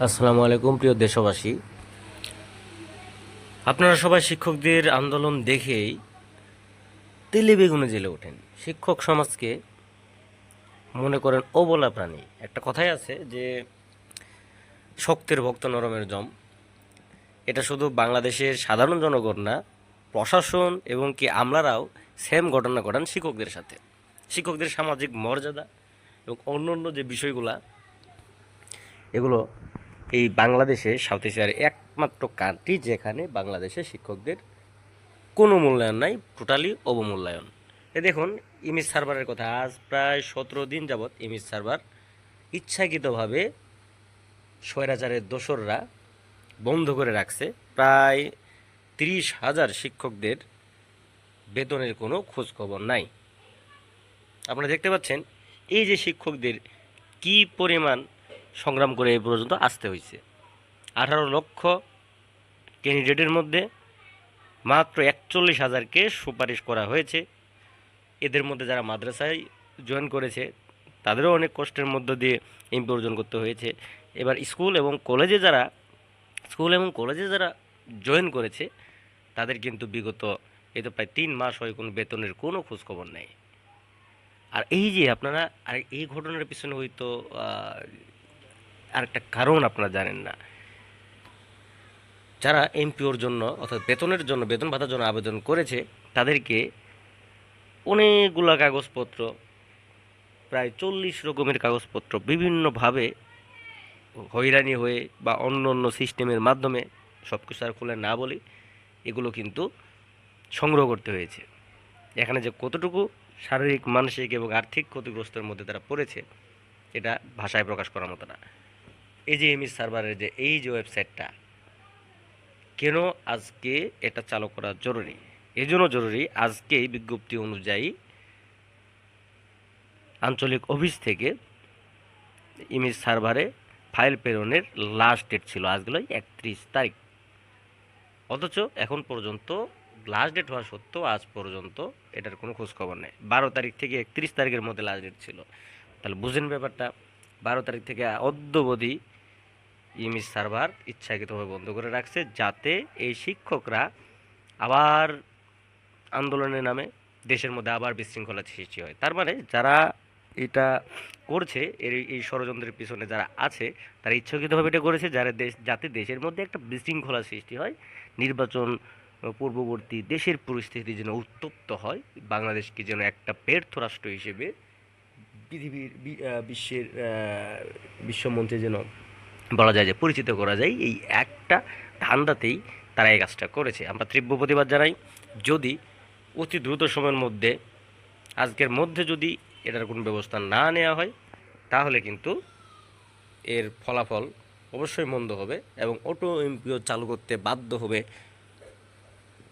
আসসালামু আলাইকুম, প্রিয় দেশবাসী। আপনারা সবাই শিক্ষকদের আন্দোলন দেখেই তেলে বেগুনে জেলে ওঠেন। শিক্ষক সমাজকে মনে করেন অবলা প্রাণী। একটা কথাই আছে যে, শক্তের ভক্ত নরমের জম। এটা শুধু বাংলাদেশের সাধারণ জনগণ না, প্রশাসন এবং কি আমলারাও সেম ঘটনা ঘটান শিক্ষকদের সাথে। শিক্ষকদের সামাজিক মর্যাদা এবং অন্য অন্য যে বিষয়গুলা, এগুলো এই বাংলাদেশে সাউথ এশিয়ার একমাত্র কান্ট্রি যেখানে বাংলাদেশে শিক্ষকদের কোনো মূল্যায়ন নাই টোটালি অবমূল্যায়ন। এ দেখুন, ইমেজ সার্ভারের কথা, আজ প্রায় সতেরো দিন যাবৎ ইমেজ সার্ভার ইচ্ছাকৃতভাবে স্বৈরাচারের দোসররা বন্ধ করে রাখছে। প্রায় তিরিশ হাজার শিক্ষকদের বেতনের কোনো খোঁজখবর নাই। আপনারা দেখতে পাচ্ছেন, এই যে শিক্ষকদের কি পরিমাণ সংগ্রাম করে এই পর্যন্ত আসতে হয়েছে। আঠারো লক্ষ ক্যান্ডিডেটের মধ্যে মাত্র একচল্লিশ হাজারকে সুপারিশ করা হয়েছে। এদের মধ্যে যারা মাদ্রাসায় জয়েন করেছে, তাদেরও অনেক কষ্টের মধ্য দিয়ে এমপি অর্জন করতে হয়েছে। এবার স্কুল এবং কলেজে যারা, স্কুল এবং কলেজে যারা জয়েন করেছে, তাদের কিন্তু বিগত এই তো প্রায় তিন মাস হয় কোনো বেতনের কোনো খোঁজখবর নেই। আর এই যে আপনারা, আর এই ঘটনার পিছনে হয়তো আরেকটা কারণ আপনারা জানেন না। যারা এমপিওর জন্য অর্থাৎ বেতনের জন্য, বেতন ভাতার জন্য আবেদন করেছে, তাদেরকে অনেকগুলো কাগজপত্র, প্রায় চল্লিশ রকমের কাগজপত্র বিভিন্নভাবে হয়রানি হয়ে বা অন্য অন্য সিস্টেমের মাধ্যমে সব কিছু আর খুলে না বলি এগুলো কিন্তু সংগ্রহ করতে হয়েছে। এখানে যে কতটুকু শারীরিক, মানসিক এবং আর্থিক ক্ষতিগ্রস্তের মধ্যে তারা পড়েছে, এটা ভাষায় প্রকাশ করার মতো না। এই যে এমএস সার্ভারের যে, এই যে ওয়েবসাইটটা কেন আজকে এটা চালু করা জরুরি? এই জন্য জরুরি আজকে বিজ্ঞপ্তি অনুযায়ী আঞ্চলিক অফিস থেকে ইমেজ সার্ভারে ফাইল প্রেরণের লাস্ট ডেট ছিল আজগুলো একত্রিশ তারিখ। অথচ এখন পর্যন্ত লাস্ট ডেট হওয়া সত্ত্বেও আজ পর্যন্ত এটার কোনো খোঁজখবর নেই। বারো তারিখ থেকে একত্রিশ তারিখের মধ্যে লাস্ট ডেট ছিল। তাহলে বুঝেন ব্যাপারটা। বারো তারিখ থেকে অদ্যবধি ইমেজ সার্ভার ইচ্ছাকৃতভাবে বন্ধ করে রাখছে যাতে এই শিক্ষকরা আবার আন্দোলনের নামে, দেশের মধ্যে আবার বিশৃঙ্খলা সৃষ্টি হয়। তার মানে যারা এটা করছে, এর এই ষড়যন্ত্রের পিছনে যারা আছে, তারা ইচ্ছাকৃতভাবে এটা করেছে যারা দেশ যাতে দেশের মধ্যে একটা বিশৃঙ্খলা সৃষ্টি হয়, নির্বাচন পূর্ববর্তী দেশের পরিস্থিতি যেন উত্তপ্ত হয়, বাংলাদেশকে যেন একটা ব্যর্থ রাষ্ট্র হিসেবে পৃথিবীর বিশ্বের বিশ্বমঞ্চে যেন বলা যায় যে পরিচিত করা যায়, এই একটা ধান্দাতেই তারা এই কাজটা করেছে। আমরা তীব্র প্রতিবাদ জানাই। যদি অতি দ্রুত সময়ের মধ্যে, আজকের মধ্যে যদি এটার কোনো ব্যবস্থা না নেওয়া হয়, তাহলে কিন্তু এর ফলাফল অবশ্যই মন্দ হবে এবং অটো এমপিও চালু করতে বাধ্য হবে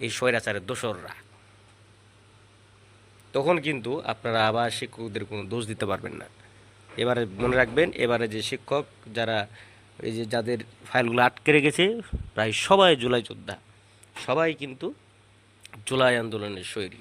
এই স্বৈরাচারের দোসররা। তখন কিন্তু আপনারা আবার শিক্ষকদের কোনো দোষ দিতে পারবেন না। এবারে মনে রাখবেন, এবারে যে শিক্ষক যারা এই যে যাদের ফাইলগুলো আটকে রেখেছে, প্রায় সবাই জুলাই যোদ্ধা। সবাই কিন্তু জুলাই আন্দোলনের শৈলী